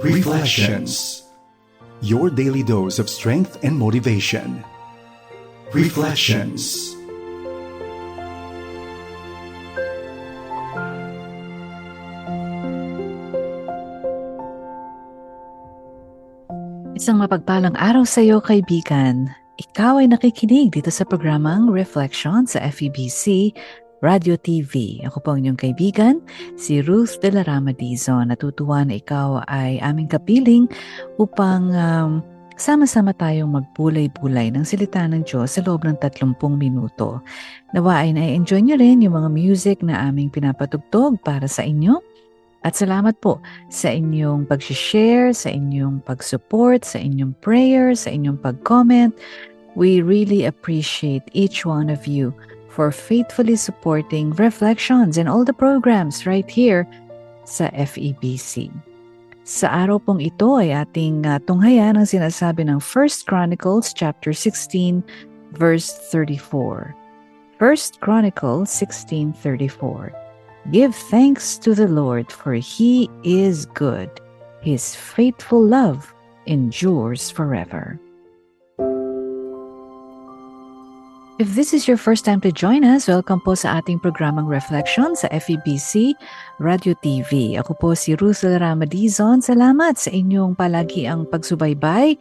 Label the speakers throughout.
Speaker 1: Reflections Your daily dose of strength and motivation. Reflections
Speaker 2: Isang mapagpalang araw sa iyo, kaibigan. Ikaw ay nakikinig dito sa programang Reflection sa FEBC Radio TV. Ako po ang inyong kaibigan, si Ruth de la Rama Dizon. Natutuwa na ikaw ay aming kapiling upang um, sama-sama tayong magbulay-bulay ng salita ng Diyos sa loob ng 30 minuto. Nawa ay na-enjoy niyo rin yung mga music na aming pinapatugtog para sa inyo at salamat po sa inyong pag-share, sa inyong pag-support, sa inyong prayer, sa inyong pag-comment. We really appreciate each one of you for faithfully supporting Reflections and all the programs right here sa FEBC. Sa araw pong ito ay ating uh, tunghayan ang sinasabi ng 1 Chronicles chapter 16 verse 34. 1 Chronicles 16:34 Give thanks to the Lord, for he is good. His faithful love endures forever. If this is your first time to join us, welcome po sa ating programang Reflection sa FEBC Radio TV. Ako po si Russell Ramadizon. Salamat sa inyong palagi ang pagsubaybay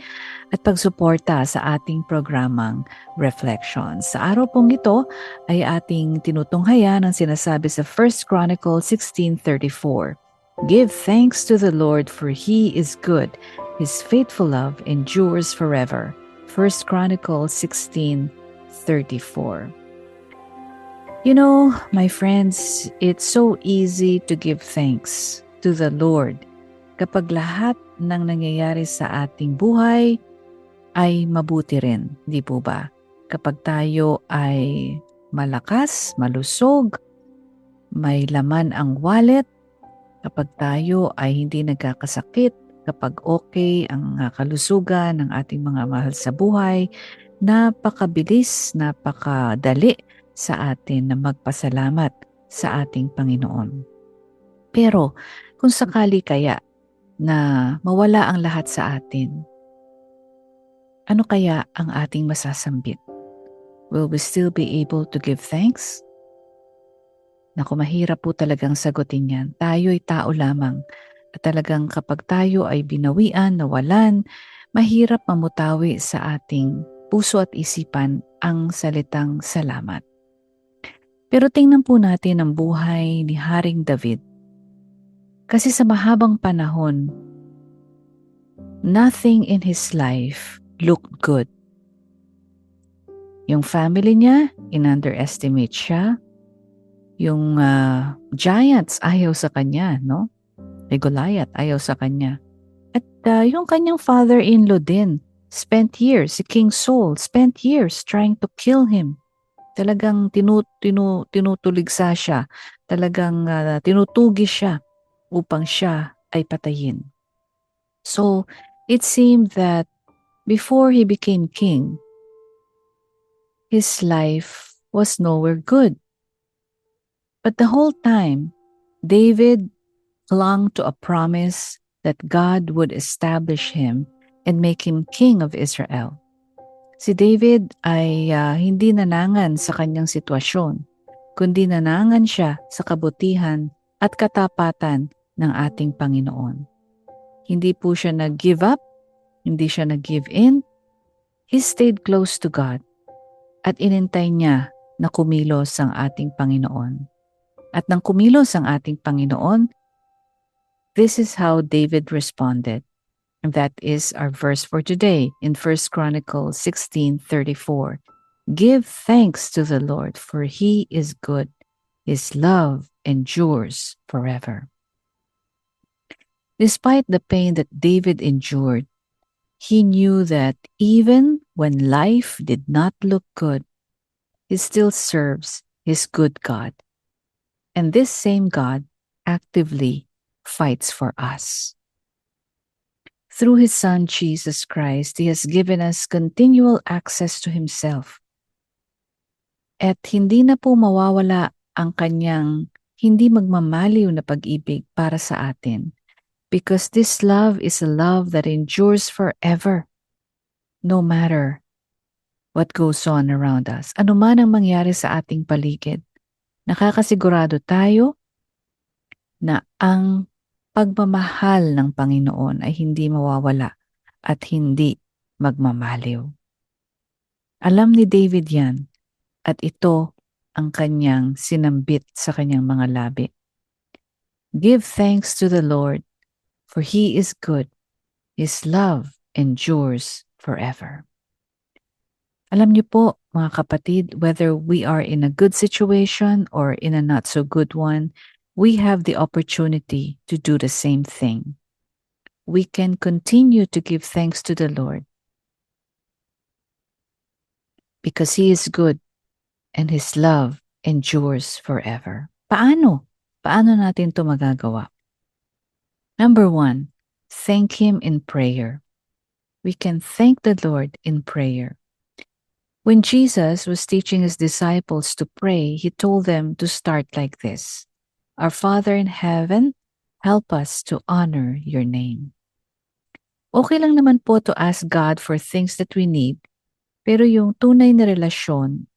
Speaker 2: at pagsuporta sa ating programang Reflection. Sa araw pong ito ay ating tinutunghayan ang sinasabi sa 1 Chronicle 16.34. Give thanks to the Lord for He is good. His faithful love endures forever. 1 Chronicle 16 34. You know, my friends, it's so easy to give thanks to the Lord kapag lahat ng nangyayari sa ating buhay ay mabuti rin, di po ba? Kapag tayo ay malakas, malusog, may laman ang wallet, kapag tayo ay hindi nagkakasakit, kapag okay ang kalusugan ng ating mga mahal sa buhay, napakabilis, napakadali sa atin na magpasalamat sa ating Panginoon. Pero kung sakali kaya na mawala ang lahat sa atin, ano kaya ang ating masasambit? Will we still be able to give thanks? Naku, mahirap po talagang sagutin yan. Tayo'y tao lamang. At talagang kapag tayo ay binawian, nawalan, mahirap mamutawi sa ating puso at isipan ang salitang salamat. Pero tingnan po natin ang buhay ni Haring David. Kasi sa mahabang panahon, nothing in his life looked good. Yung family niya, in-underestimate siya. Yung uh, giants, ayaw sa kanya, no? May Goliath, ayaw sa kanya. At uh, yung kanyang father-in-law din, spent years, si King Saul spent years trying to kill him. Talagang tinu, tinu, tinutuligsa siya. Talagang uh, tinutugi siya upang siya ay patayin. So, it seemed that before he became king, his life was nowhere good. But the whole time, David clung to a promise that God would establish him and make him king of Israel. Si David ay uh, hindi nanangan sa kanyang sitwasyon, kundi nanangan siya sa kabutihan at katapatan ng ating Panginoon. Hindi po siya nag-give up, hindi siya nag-give in. He stayed close to God at inintay niya na kumilos ang ating Panginoon. At nang kumilos ang ating Panginoon, this is how David responded. And that is our verse for today in 1 Chronicles 16:34. Give thanks to the Lord for he is good. His love endures forever. Despite the pain that David endured, he knew that even when life did not look good, he still serves his good God. And this same God actively fights for us. Through His Son, Jesus Christ, He has given us continual access to Himself. At hindi na po mawawala ang kanyang hindi magmamaliw na pag-ibig para sa atin Because this love is a love that endures forever, no matter what goes on around us. Ano man ang mangyari sa ating paligid, nakakasigurado tayo na ang pagmamahal ng Panginoon ay hindi mawawala at hindi magmamaliw. Alam ni David yan at ito ang kanyang sinambit sa kanyang mga labi. Give thanks to the Lord, for He is good. His love endures forever. Alam niyo po, mga kapatid, whether we are in a good situation or in a not so good one, we have the opportunity to do the same thing. We can continue to give thanks to the Lord because He is good and His love endures forever. Paano? Paano natin to magagawa? Number one, thank Him in prayer. We can thank the Lord in prayer. When Jesus was teaching his disciples to pray, he told them to start like this Our Father in heaven, help us to honor your name. Okay lang naman po to ask God for things that we need, pero yung tunay na relasyon,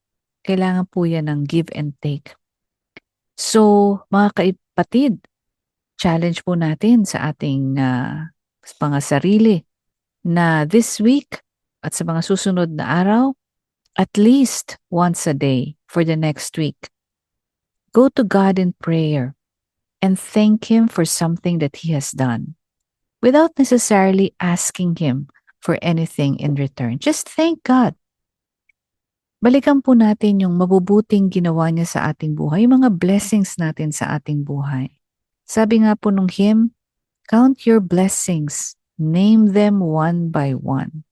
Speaker 2: kailangan po yan ng give and take. So, mga kapatid, challenge po natin sa ating uh, mga sarili na this week at sa mga susunod na araw, at least once a day for the next week. Go to God in prayer and thank Him for something that He has done without necessarily asking Him for anything in return. Just thank God. Balikan po natin yung mabubuting ginawa niya sa ating buhay, yung mga blessings natin sa ating buhay. Sabi nga po nung hymn, count your blessings, name them one by one.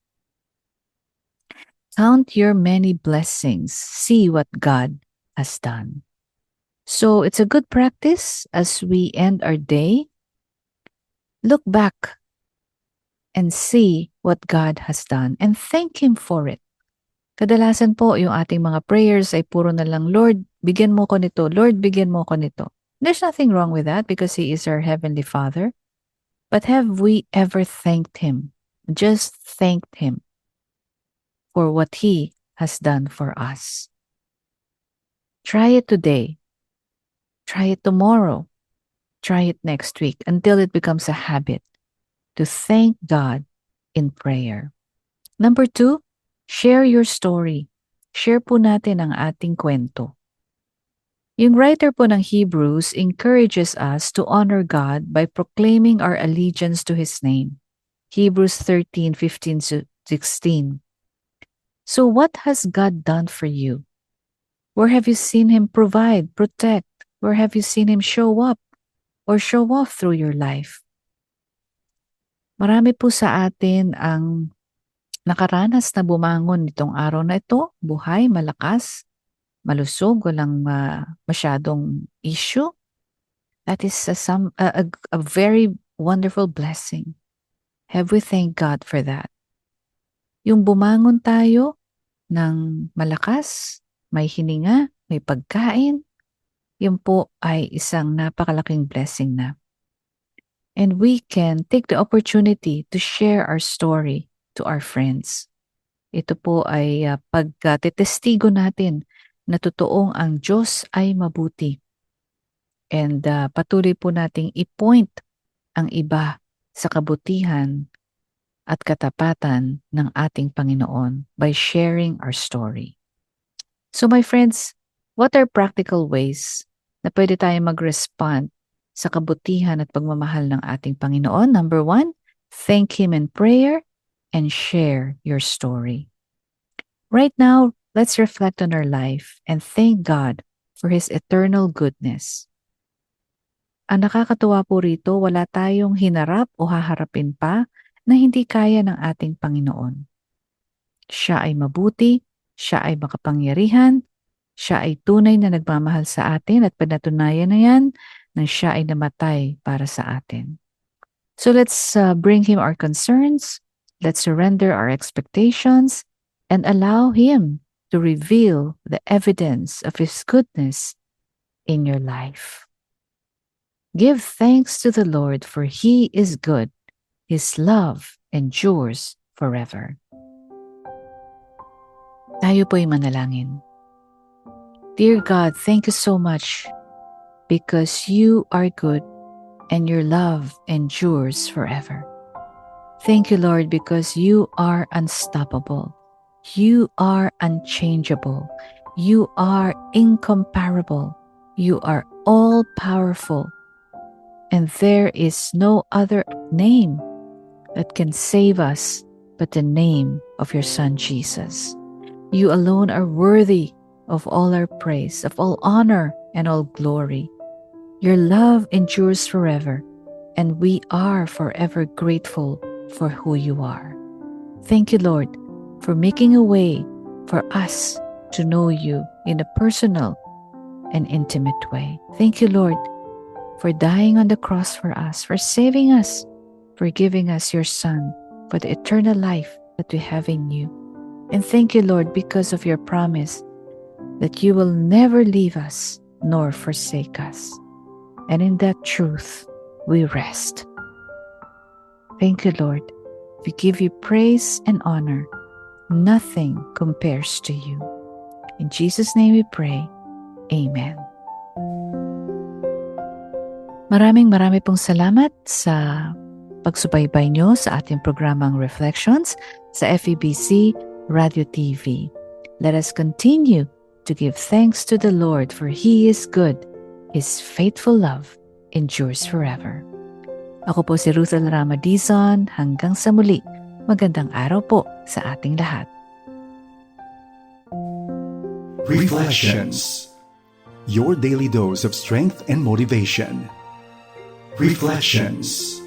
Speaker 2: Count your many blessings. See what God has done. So it's a good practice as we end our day. Look back and see what God has done and thank Him for it. Kadalasan po yung ating mga prayers ay puro na lang, Lord, bigyan mo ko nito. Lord, bigyan mo ko nito. There's nothing wrong with that because He is our Heavenly Father. But have we ever thanked Him? Just thanked Him for what He has done for us. Try it today. Try it tomorrow. Try it next week until it becomes a habit to thank God in prayer. Number two, share your story. Share po natin ang ating kwento. Yung writer po ng Hebrews encourages us to honor God by proclaiming our allegiance to His name. Hebrews 13, 15, 16. So, what has God done for you? Where have you seen Him provide, protect? Where have you seen Him show up or show off through your life? Marami po sa atin ang nakaranas na bumangon nitong araw na ito, buhay, malakas, malusog, walang uh, masyadong issue. That is a, some, a, a, a very wonderful blessing. Have we thank God for that? Yung bumangon tayo ng malakas, may hininga, may pagkain, yun po ay isang napakalaking blessing na. And we can take the opportunity to share our story to our friends. Ito po ay uh, pagtetestigo natin na totoong ang Diyos ay mabuti. And uh, patuloy po nating i-point ang iba sa kabutihan at katapatan ng ating Panginoon by sharing our story. So my friends, what are practical ways na pwede tayong mag-respond sa kabutihan at pagmamahal ng ating Panginoon. Number one, thank Him in prayer and share your story. Right now, let's reflect on our life and thank God for His eternal goodness. Ang nakakatuwa po rito, wala tayong hinarap o haharapin pa na hindi kaya ng ating Panginoon. Siya ay mabuti, siya ay makapangyarihan, siya ay tunay na nagmamahal sa atin at pinatunayan na yan na siya ay namatay para sa atin. So let's uh, bring Him our concerns, let's surrender our expectations, and allow Him to reveal the evidence of His goodness in your life. Give thanks to the Lord, for he is good. His love endures forever. Tayo po'y manalangin. Dear God, thank you so much because you are good and your love endures forever. Thank you, Lord, because you are unstoppable. You are unchangeable. You are incomparable. You are all powerful. And there is no other name that can save us but the name of your Son, Jesus. You alone are worthy of all our praise, of all honor and all glory. Your love endures forever, and we are forever grateful for who you are. Thank you, Lord, for making a way for us to know you in a personal and intimate way. Thank you, Lord, for dying on the cross for us, for saving us, for giving us your Son, for the eternal life that we have in you. And thank you, Lord, because of your promise that you will never leave us nor forsake us. And in that truth, we rest. Thank you, Lord. We give you praise and honor. Nothing compares to you. In Jesus' name we pray. Amen. Maraming marami pong salamat sa pagsubaybay nyo sa ating programang Reflections sa FEBC Radio TV. Let us continue to give thanks to the Lord for He is good. His faithful love endures forever. Ako po si Ruth Rama Dizon. Hanggang sa muli, magandang araw po sa ating lahat.
Speaker 1: Reflections. Your daily dose of strength and motivation. Reflections.